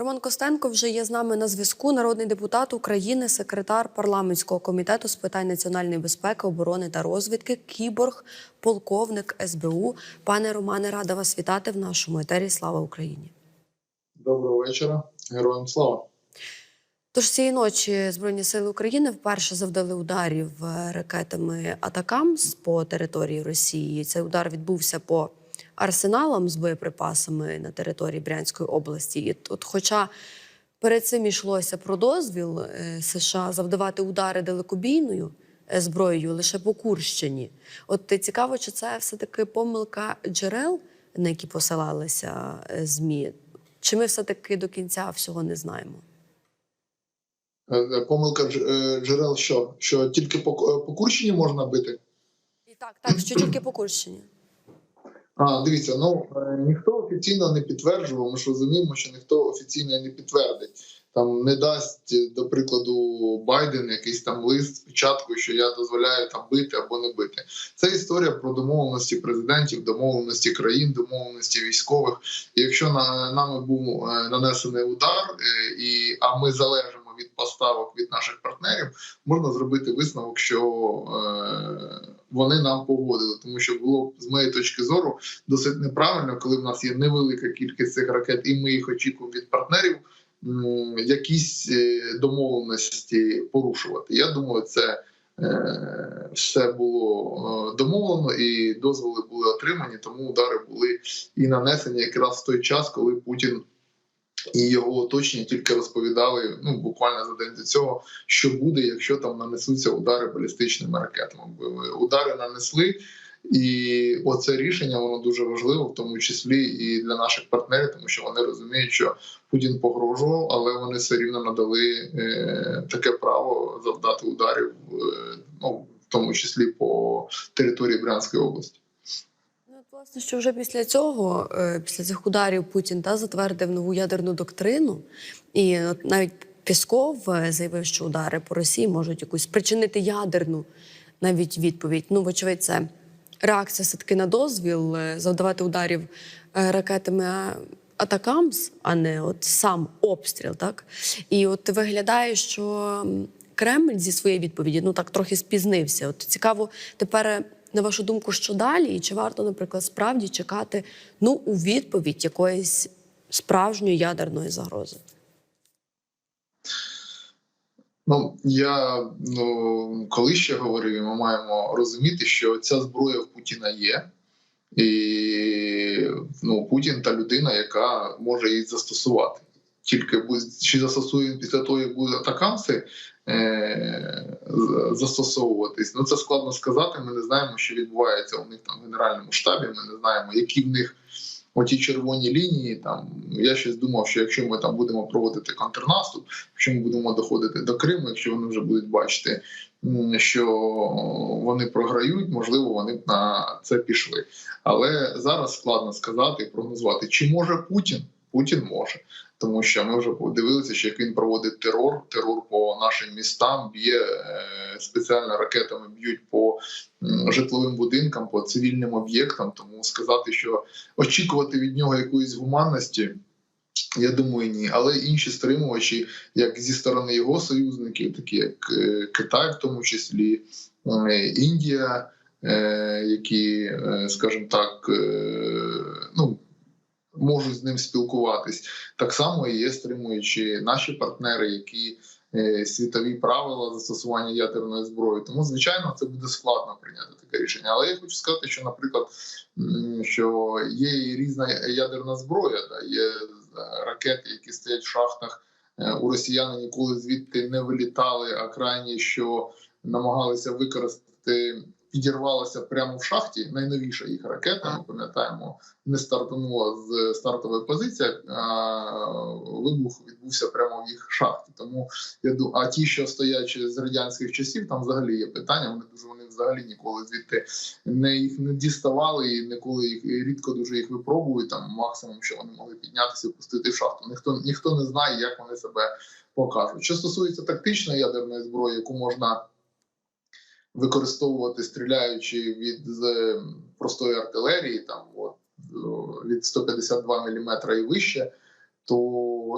Роман Костенко вже є з нами на зв'язку. Народний депутат України, секретар парламентського комітету з питань національної безпеки, оборони та розвідки, кіборг, полковник СБУ. Пане Романе, рада вас вітати в нашому етері. Слава Україні! Доброго вечора, героям слава. Тож цієї ночі Збройні сили України вперше завдали ударів е, ракетами Атакамс по території Росії. Цей удар відбувся по арсеналам з боєприпасами на території Брянської області. І от, хоча перед цим йшлося про дозвіл е, США завдавати удари далекобійною е, зброєю лише по Курщині. От цікаво, чи це все-таки помилка джерел, на які посилалися е, ЗМІ, чи ми все-таки до кінця всього не знаємо? Помилка джерел що? Що тільки по, по Курщині можна бити? І так, так, що тільки по Курщині. А, дивіться, ну е, ніхто офіційно не підтверджував, ми ж розуміємо, що ніхто офіційно не підтвердить. Там не дасть, до прикладу, Байден якийсь там лист з печаткою, що я дозволяю там бити або не бити. Це історія про домовленості президентів, домовленості країн, домовленості військових. І якщо на нами був е, нанесений удар, е, і а ми залежимо від поставок від наших партнерів, можна зробити висновок, що е, вони нам погодили, тому що було з моєї точки зору досить неправильно, коли в нас є невелика кількість цих ракет, і ми їх очікуємо від партнерів. Якісь е, домовленості порушувати. Я думаю, це е, все було домовлено, і дозволи були отримані, тому удари були і нанесені якраз в той час, коли Путін і його оточення тільки розповідали ну буквально за день до цього, що буде, якщо там нанесуться удари балістичними ракетами. Бо Удари нанесли, і оце рішення воно дуже важливо, в тому числі і для наших партнерів, тому що вони розуміють, що Путін погрожував, але вони все рівно надали е, таке право завдати ударів, е, ну в тому числі по території Брянської області. Власне, що вже після цього, е, після цих ударів, Путін та затвердив нову ядерну доктрину, і от навіть Пісков е, заявив, що удари по Росії можуть якусь спричинити ядерну навіть відповідь. Ну, вочевидь, це реакція все-таки на дозвіл е, завдавати ударів ракетами Атакамс, а не от сам обстріл. Так і от виглядає, що Кремль зі своєї відповіді ну так трохи спізнився. От цікаво тепер. На вашу думку, що далі, і чи варто, наприклад, справді чекати ну у відповідь якоїсь справжньої ядерної загрози? Ну я ну коли ще говорив, ми маємо розуміти, що ця зброя в Путіна є, і ну Путін та людина, яка може її застосувати. Тільки чи застосує після того, як будуть атакамси е, застосовуватись. Ну це складно сказати. Ми не знаємо, що відбувається у них там в генеральному штабі. Ми не знаємо, які в них оті червоні лінії. Там я щось думав, що якщо ми там будемо проводити контрнаступ, якщо ми будемо доходити до Криму, якщо вони вже будуть бачити, що вони програють, можливо, вони б на це пішли. Але зараз складно сказати і прогнозувати, чи може Путін. Путін може, тому що ми вже подивилися, що як він проводить терор, терор по нашим містам, б'є е, спеціально ракетами, б'ють по житловим будинкам, по цивільним об'єктам. Тому сказати, що очікувати від нього якоїсь гуманності. Я думаю, ні, але інші стримувачі, як зі сторони його союзників, такі як е, Китай, в тому числі е, Індія, які, скажімо так, ну можуть з ним спілкуватись, так само і є стримуючи наші партнери, які е, світові правила застосування ядерної зброї. Тому, звичайно, це буде складно прийняти таке рішення. Але я хочу сказати, що, наприклад, що є і різна ядерна зброя, да, є е, ракети, які стоять в шахтах. Е, У росіяни ніколи звідти не вилітали, а крайні, що намагалися використати, підірвалася прямо в шахті. Найновіша їх ракета. Ми пам'ятаємо, не стартанула з стартової позиції. Вибух відбувся прямо в їх шахті. Тому я думаю, а ті, що стоять з радянських часів, там взагалі є питання. Вони дуже вони взагалі ніколи звідти не їх не діставали і ніколи їх і рідко дуже їх випробують. Там максимум, що вони могли піднятися пустити в шахту. Ніхто ніхто не знає, як вони себе покажуть. Що стосується тактичної ядерної зброї, яку можна використовувати, стріляючи від з простої артилерії, там от від 152 мм і вище, то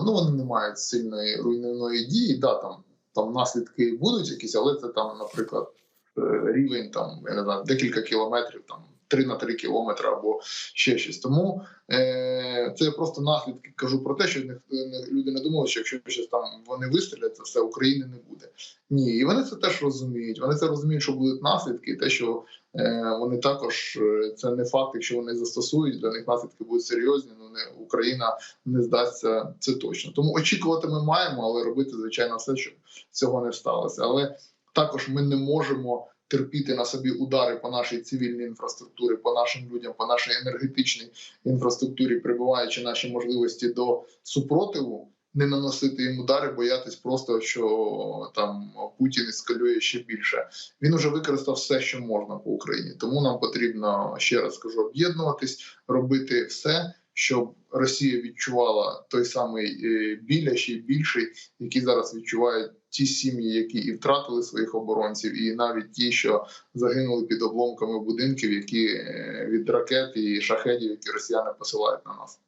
ну вони не мають сильної руйнівної дії. Да, там там наслідки будуть якісь, але це там, наприклад, е, рівень там я не знаю, декілька кілометрів, там 3 на 3 кілометри або ще щось. Тому е, це просто наслідки кажу про те, що не, не, люди не думали, що якщо щось там вони вистрілять, це все України не буде. Ні, і вони це теж розуміють. Вони це розуміють, що будуть наслідки, і те, що е, вони також е, це не факт, якщо вони застосують, для них наслідки будуть серйозні. Ну не Україна не здасться це точно. Тому очікувати ми маємо, але робити звичайно все, щоб цього не сталося. Але також ми не можемо терпіти на собі удари по нашій цивільній інфраструктурі, по нашим людям, по нашій енергетичній інфраструктурі, прибуваючи наші можливості до супротиву, не наносити їм удари, боятись просто, що там Путін ескалює ще більше. Він уже використав все, що можна по Україні. Тому нам потрібно ще раз скажу об'єднуватись, робити все. Щоб Росія відчувала той самий е, біль, а ще більший, який зараз відчувають ті сім'ї, які і втратили своїх оборонців, і навіть ті, що загинули під обломками будинків, які е, від ракет і шахедів, які росіяни посилають на нас.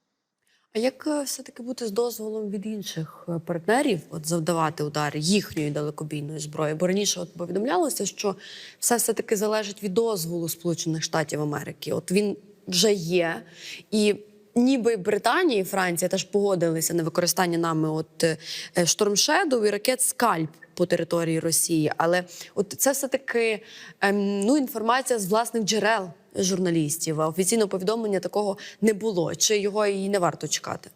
А як е, все-таки бути з дозволом від інших е, партнерів от завдавати удари їхньої далекобійної зброї? Бо раніше от повідомлялося, що все все-таки залежить від дозволу Сполучених Штатів Америки. От він вже є, і ніби Британія і Франція теж погодилися на використання нами от е, і ракет Скальп по території Росії. Але от це все таки ем, ну, інформація з власних джерел журналістів. А офіційного повідомлення такого не було. Чи його і не варто чекати?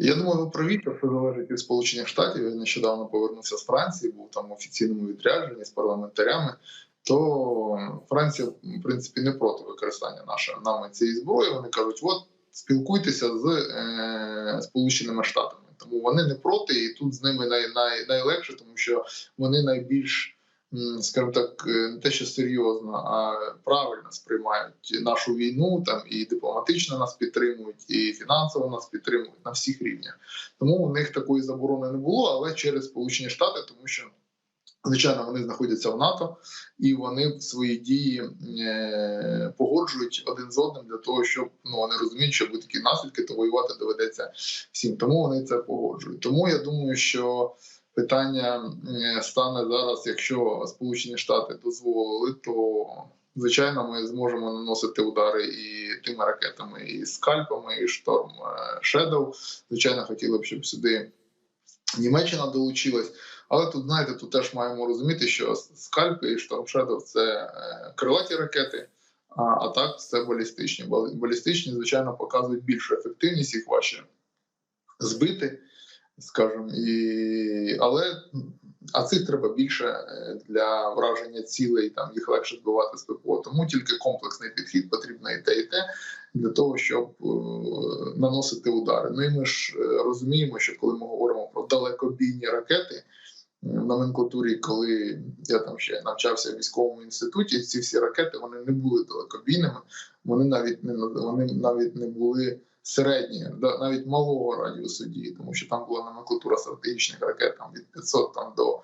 Я думаю, ви праві, це залежить від Сполучених Штатів. Я нещодавно повернувся з Франції, був там офіційному відрядженні з парламентарями. То Франція, в принципі, не проти використання нашої нами цієї зброї. Вони кажуть, от спілкуйтеся з е, Сполученими Штатами. Тому вони не проти, і тут з ними най, най, найлегше, тому що вони найбільш скажімо так, не те, що серйозно, а правильно сприймають нашу війну там і дипломатично нас підтримують, і фінансово нас підтримують на всіх рівнях. Тому у них такої заборони не було, але через Сполучені Штати, тому що. Звичайно, вони знаходяться в НАТО і вони свої дії е, погоджують один з одним для того, щоб ну вони розуміють, що будуть такі наслідки, то воювати доведеться всім. Тому вони це погоджують. Тому я думаю, що питання стане зараз, якщо Сполучені Штати дозволили, то звичайно ми зможемо наносити удари і тими ракетами, і скальпами, і шторм Шедоу. Звичайно, хотіли б, щоб сюди Німеччина долучилась. Але тут, знаєте, тут теж маємо розуміти, що скальпи і шторм Шедоу – це крилаті ракети. А, так це балістичні. Балістичні, звичайно, показують більшу ефективність, їх важче збити скажімо, і але а цих треба більше для враження цілей, там їх легше збивати з ППО. Тому тільки комплексний підхід потрібно і те, і те для того, щоб е, наносити удари. Ну і ми ж розуміємо, що коли ми говоримо про далекобійні ракети. В номенклатурі, коли я там ще навчався в військовому інституті, ці всі ракети вони не були далекобійними, вони навіть не вони навіть не були середні, навіть малого радіусу дії, тому що там була номенклатура стратегічних ракет там від 500 там до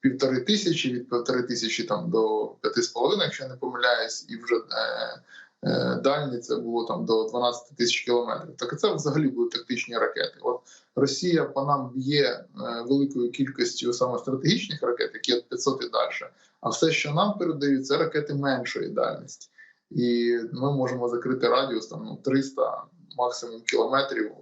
півтори тисячі, від півтори тисячі там до п'яти з половиною, якщо я не помиляюсь, і вже е, дальні це було там до 12 тисяч кілометрів. Так це взагалі були тактичні ракети. От Росія по нам б'є е, великою кількістю саме стратегічних ракет, які от 500 і далі. А все, що нам передають, це ракети меншої дальності. І ми можемо закрити радіус там ну, 300 максимум кілометрів, е,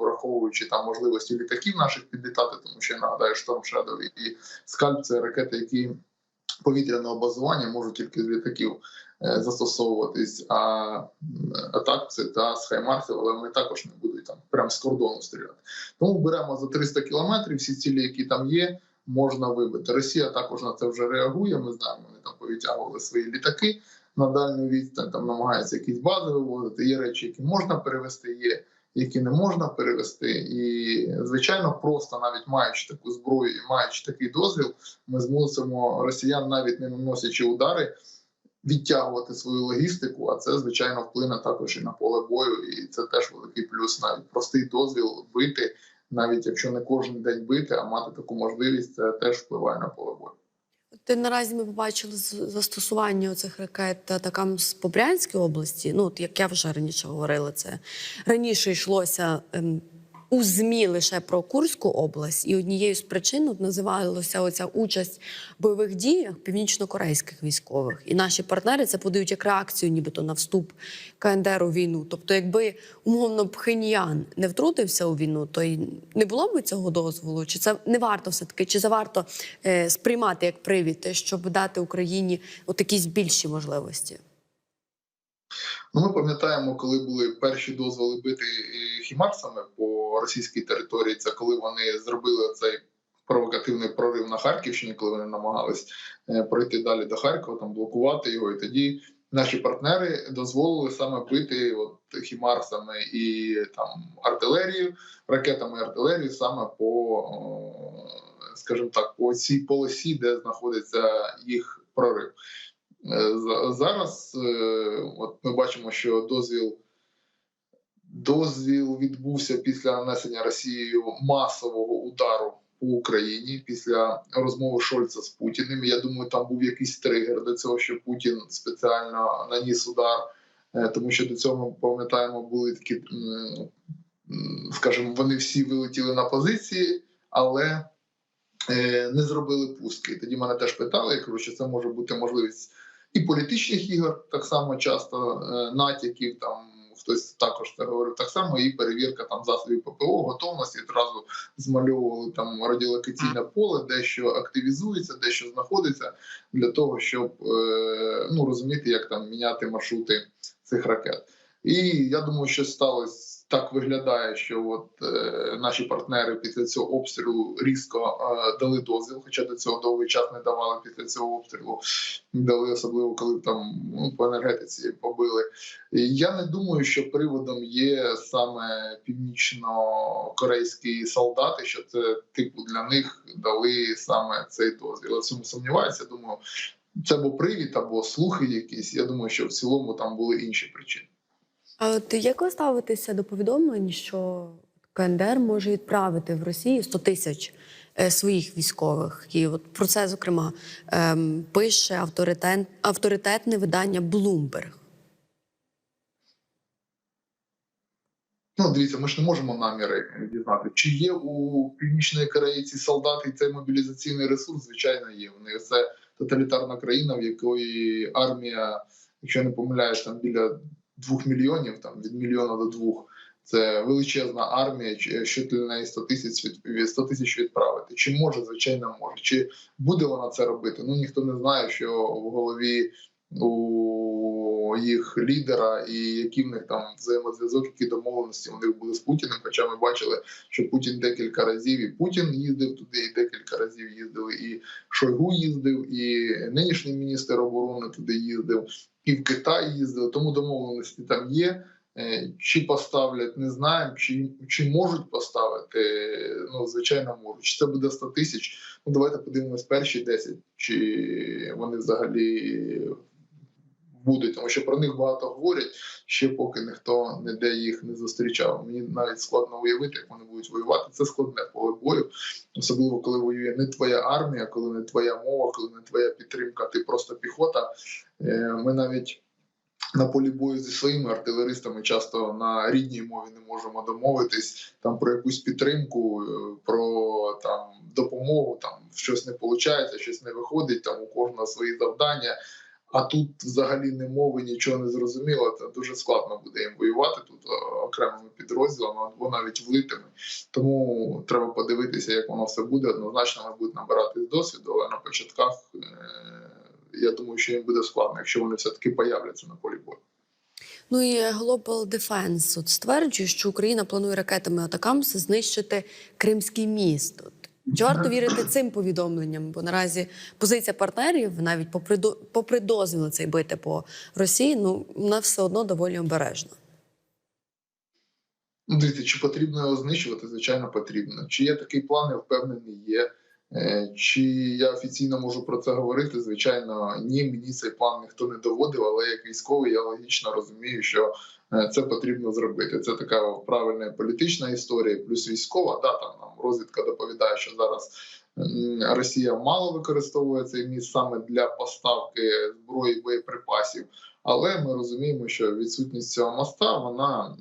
враховуючи там можливості літаків наших підлітати, тому що я нагадаю, Storm Shadow і скальп це ракети, які повітряного базування можуть тільки з літаків е, застосовуватись. А, так це та з Хаймарсів, але вони також не будуть там прямо з кордону стріляти. Тому беремо за 300 кілометрів всі цілі, які там є. Можна вибити. Росія також на це вже реагує. Ми знаємо, вони там повитягували свої літаки на дальню відстань, там намагаються якісь бази вивозити. Є речі, які можна перевести, є які не можна перевести. І звичайно, просто навіть маючи таку зброю і маючи такий дозвіл, ми змусимо росіян, навіть не наносячи удари. Відтягувати свою логістику, а це звичайно вплине також і на поле бою, і це теж великий плюс. Навіть простий дозвіл бити, навіть якщо не кожен день бити, а мати таку можливість, це теж впливає на поле бою. Ти наразі ми побачили застосування цих ракет атакам з Попрянської області. Ну, от як я вже раніше говорила, це раніше йшлося ем, у ЗМІ лише про Курську область, і однією з причин називалася оця участь в бойових діях північно-корейських військових. І наші партнери це подають як реакцію, нібито на вступ КНДР у війну. Тобто, якби умовно Пхеньян не втрутився у війну, то й не було б цього дозволу. Чи це не варто все таки, чи заварто е, сприймати як привід, щоб дати Україні от якісь більші можливості? Ну, ми пам'ятаємо, коли були перші дозволи бити хімарсами по російській території. Це коли вони зробили цей провокативний прорив на Харківщині, коли вони намагались е, пройти далі до Харкова, там блокувати його. І тоді наші партнери дозволили саме бити от хімарсами і там артилерію, ракетами артилерії саме по, скажімо так, по цій полосі, де знаходиться їх прорив. Е, за- Зараз е, от ми бачимо, що дозвіл, дозвіл відбувся після нанесення Росією масового удару по Україні після розмови Шольца з Путіним. Я думаю, там був якийсь тригер до цього, що Путін спеціально наніс удар, Е, тому що до цього ми пам'ятаємо, були такі, скажімо, вони всі вилетіли на позиції, але не зробили пустки. Тоді мене теж питали, я кажу, що це може бути можливість і політичних ігор, так само часто е, натяків там. Хтось також це говорив так само, і перевірка там засобів ППО, готовності одразу змальовували там радіолокаційне поле, дещо активізується, дещо знаходиться для того, щоб е, ну розуміти, як там міняти маршрути цих ракет. І я думаю, що сталося так виглядає, що от е, наші партнери після цього обстрілу різко е, дали дозвіл, хоча до цього довгий час не давали після цього обстрілу, дали особливо коли там ну, по енергетиці побили. Я не думаю, що приводом є саме північно-корейські солдати, що це типу для них дали саме цей дозвіл. Я в цьому сумніваюся. Думаю, це або привід, або слухи якісь. Я думаю, що в цілому там були інші причини. А от як ви ставитеся до повідомлень, що КНДР може відправити в Росію 100 тисяч е, своїх військових? І от про це, зокрема, ем, пише авторитет, авторитетне видання Bloomberg. Ну, дивіться, ми ж не можемо наміри дізнати. Чи є у північної Кореї ці солдати і цей мобілізаційний ресурс? Звичайно, є. Вони це тоталітарна країна, в якої армія, якщо я не помиляюсь, там біля двох мільйонів, там від мільйона до двох. Це величезна армія, чи- що для неї 100 тисяч від 100 тисяч відправити. Чи може, звичайно, може. Чи буде вона це робити? Ну ніхто не знає, що в голові у їх лідера, і які в них там взаємозв'язок, які домовленості у них були з Путіним. Хоча ми бачили, що Путін декілька разів і Путін їздив туди, і декілька разів їздили, і Шойгу їздив, і нинішній міністр оборони туди їздив, і в Китай їздили, Тому домовленості там є. Е, Чи поставлять, не знаємо, чи, чи можуть поставити. Ну, звичайно, можуть. Чи це буде 100 тисяч? Ну, давайте подивимось перші 10, чи вони взагалі будуть, тому що про них багато говорять, ще поки ніхто ніде їх не зустрічав. Мені навіть складно уявити, як вони будуть воювати. Це складне поле бою, особливо коли воює не твоя армія, коли не твоя мова, коли не твоя підтримка, ти просто піхота. Е, Ми навіть. На полі бою зі своїми артилеристами часто на рідній мові не можемо домовитись там про якусь підтримку, е, про там допомогу. Там щось не виходить, щось не виходить. Там у кожного свої завдання. А тут взагалі не мови, нічого не зрозуміло. Це дуже складно буде їм воювати тут е, окремими підрозділами або навіть влитими. Тому треба подивитися, як воно все буде. Однозначно вони будуть набирати досвіду, але на початках е, я думаю, що їм буде складно, якщо вони все таки появляться на полі бою. Ну і Global Defense от стверджує, що Україна планує ракетами Атакамс знищити Кримський міст. Чи варто вірити цим повідомленням? Бо наразі позиція партнерів, навіть попри, попри дозвіл цей бити по Росії, ну вона все одно доволі обережна. Ну, дивіться, чи потрібно його знищувати? Звичайно, потрібно. Чи є такий план, я впевнений, є. Е, Чи я офіційно можу про це говорити? Звичайно, ні, мені цей план ніхто не доводив, але як військовий я логічно розумію, що це потрібно зробити. Це така правильна політична історія, плюс військова. Да, там нам розвідка доповідає, що зараз Росія мало використовує цей міст саме для поставки зброї боєприпасів. Але ми розуміємо, що відсутність цього моста, вона,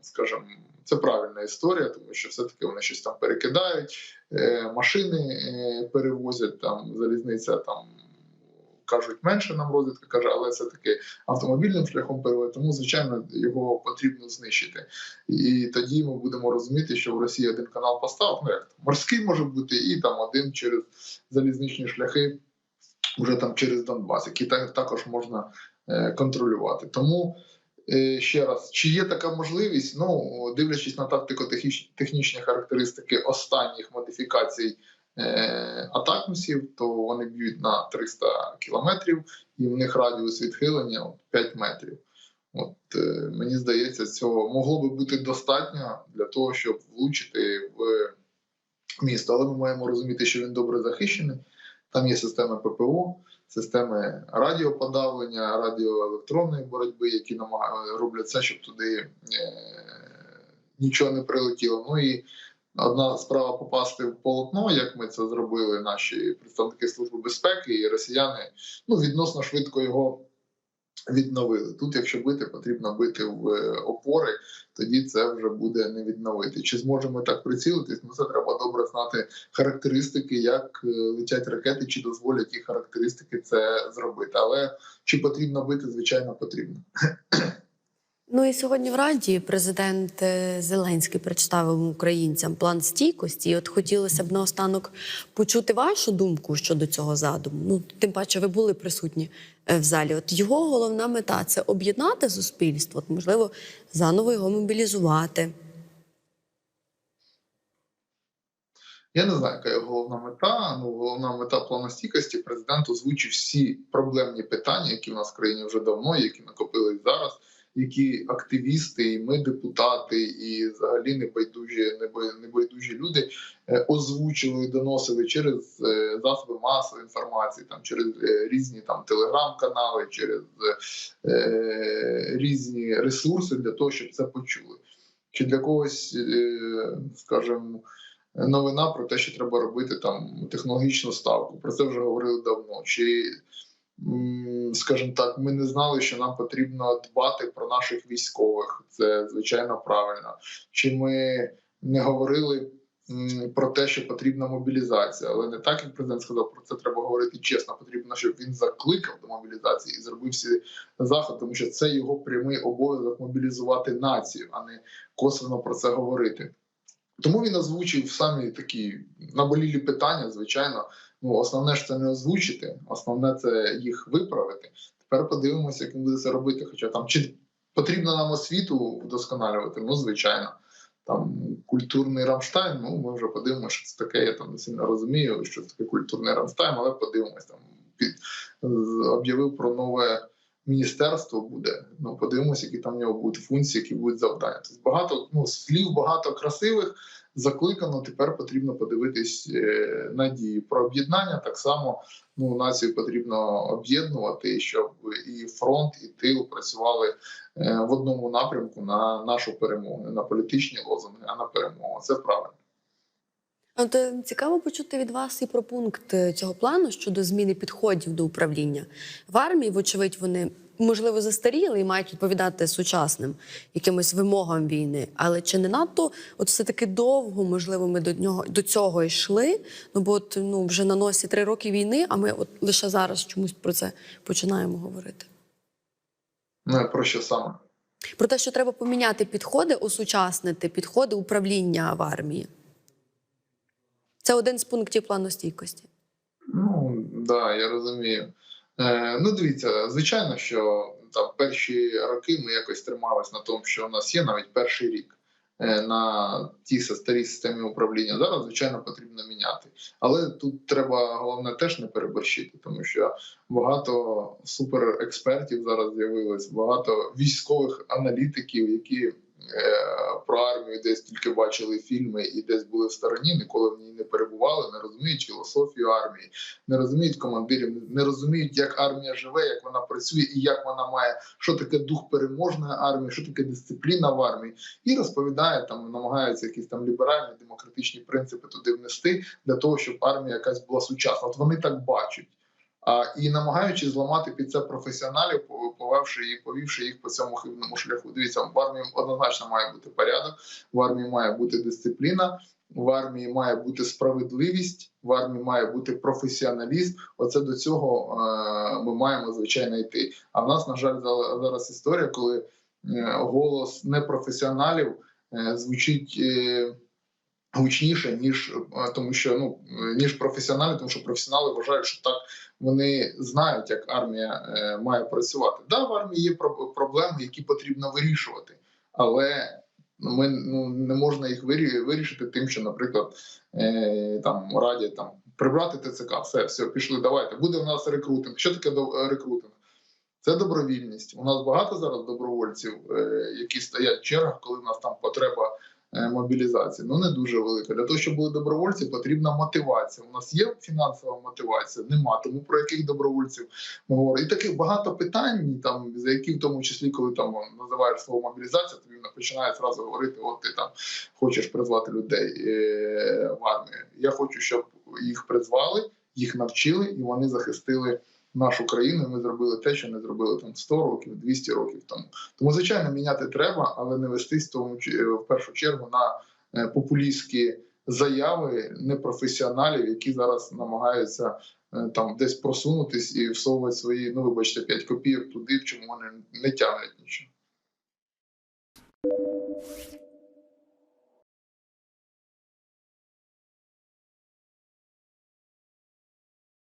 скажімо, це правильна історія, тому що все-таки вони щось там перекидають, е, машини е, перевозять там залізниця там. Кажуть, менше нам розвідка каже, але все таки автомобільним шляхом перевозять, тому звичайно його потрібно знищити. І тоді ми будемо розуміти, що в Росії один канал постав, ну як морський може бути, і там один через залізничні шляхи, вже там через Донбас, які так, також можна е, контролювати. Тому е, ще раз, чи є така можливість? Ну дивлячись на тактико-технічні характеристики останніх модифікацій е, атакмусів, то вони б'ють на 300 кілометрів, і в них радіус відхилення 5 метрів. От е, мені здається, цього могло би бути достатньо для того, щоб влучити в місто. Але ми маємо розуміти, що він добре захищений. Там є системи ППО, системи радіоподавлення, радіоелектронної боротьби, які роблять все, щоб туди е, нічого не прилетіло. Ну і одна справа попасти в полотно, як ми це зробили, наші представники служби безпеки, і росіяни ну відносно швидко його відновили. Тут, якщо бити, потрібно бити в е, опори, тоді це вже буде не відновити. Чи зможемо так прицілитись? Ну це треба добре знати характеристики, як е, летять ракети, чи дозволять ті характеристики це зробити. Але чи потрібно бити? Звичайно, потрібно. Ну і сьогодні в Раді президент е, Зеленський представив українцям план стійкості. І от хотілося б наостанок почути вашу думку щодо цього задуму. Ну тим паче, ви були присутні е, в залі. От його головна мета це об'єднати суспільство, от, можливо, заново його мобілізувати. Я не знаю, яка його головна мета. Ну, головна мета плану стійкості. Президент озвучив всі проблемні питання, які в нас в країні вже давно, які накопились зараз. Які активісти, і ми, депутати, і взагалі небайдужі, небай- небайдужі люди е, озвучили і доносили через е, засоби масової інформації, там через е, різні там телеграм-канали, через е, різні ресурси для того, щоб це почули. Чи для когось, скажімо, новина про те, що треба робити там технологічну ставку. Про це вже говорили давно. Чи скажімо так, ми не знали, що нам потрібно дбати про наших військових. Це звичайно правильно. Чи ми не говорили про те, що потрібна мобілізація, але не так, як президент сказав, про це треба говорити чесно. Потрібно, щоб він закликав до мобілізації і зробив всі заходи, тому що це його прямий обов'язок мобілізувати націю, а не косвенно про це говорити. Тому він озвучив самі такі наболілі питання. Звичайно, ну основне ж це не озвучити, основне це їх виправити. Тепер подивимося, як він буде це робити. Хоча там чи потрібно нам освіту вдосконалювати? Ну звичайно, там культурний Рамштайн. Ну ми вже подивимося, що це таке. Я там не сильно розумію, що це таке культурний Рамштайн, але подивимось там під об'явив про нове. Міністерство буде. Ну подивимося, які там в нього будуть функції, які будуть завдання. Тобто багато ну слів, багато красивих закликано. Тепер потрібно подивитись е, на дії про об'єднання. Так само ну націю потрібно об'єднувати, щоб і фронт, і тил працювали е, в одному напрямку на нашу перемогу, не на політичні лозунги, а на перемогу. Це правильно. От цікаво почути від вас і про пункт е, цього плану щодо зміни підходів до управління в армії. Вочевидь, вони можливо застаріли і мають відповідати сучасним якимось вимогам війни. Але чи не надто, от все таки довго, можливо, ми до нього до цього йшли? Ну бо от ну вже на носі три роки війни, а ми от лише зараз чомусь про це починаємо говорити. Ну про що саме? Про те, що треба поміняти підходи, осучаснити підходи управління в армії. Це один з пунктів плану стійкості. Ну да, я розумію. Е, ну, дивіться, звичайно, що там перші роки ми якось трималися на тому, що у нас є навіть перший рік е, на тій старій системі управління. Зараз, звичайно, потрібно міняти. Але тут треба головне теж не переборщити, тому що багато суперекспертів зараз з'явилось, багато військових аналітиків, які про армію десь тільки бачили фільми і десь були в стороні, ніколи в ній не перебували, не розуміють філософію армії, не розуміють командирів, не розуміють, як армія живе, як вона працює і як вона має, що таке дух переможної армії, що таке дисципліна в армії, і розповідає там, намагаються якісь там ліберальні демократичні принципи туди внести для того, щоб армія якась була сучасна. От вони так бачать. А і намагаючись зламати під це професіоналів, по- повевши і повівши їх по цьому хибному шляху. Дивіться, в армії однозначно має бути порядок, в армії має бути дисципліна, в армії має бути справедливість, в армії має бути професіоналізм. Оце до цього е, ми маємо звичайно йти. А в нас, на жаль, за- зараз історія, коли е, голос непрофесіоналів е, звучить. Гучніше ніж е, тому, що ну ніж професіонали, тому що професіонали вважають, що так вони знають, як армія е, має працювати. Да, в армії є про- проблеми, які потрібно вирішувати, але ми ну не можна їх вирішити тим, що, наприклад, е, там радять там прибрати ТЦК, все, все, пішли. Давайте буде в нас рекрутинг. Що таке е, рекрутинг? Це добровільність. У нас багато зараз добровольців, е, які стоять в чергах, коли в нас там потреба мобілізації. Ну не дуже велика. Для того, щоб були добровольці, потрібна мотивація. У нас є фінансова мотивація, нема. Тому про яких добровольців ми говоримо. І таких багато питань, там за які в тому числі, коли там називаєш слово мобілізація, тобі починає зразу говорити: от ти там хочеш призвати людей е, в армію. Я хочу, щоб їх призвали, їх навчили, і вони захистили нашу країну. Ми зробили те, що не зробили там 100 років, 200 років тому. Тому звичайно міняти треба, але не вестись в тому е, в першу чергу на е, популістські заяви непрофесіоналів, які зараз намагаються. Е, там десь просунутись і всовувати свої, ну вибачте, 5 копійок туди, в чому вони не тягнуть нічого.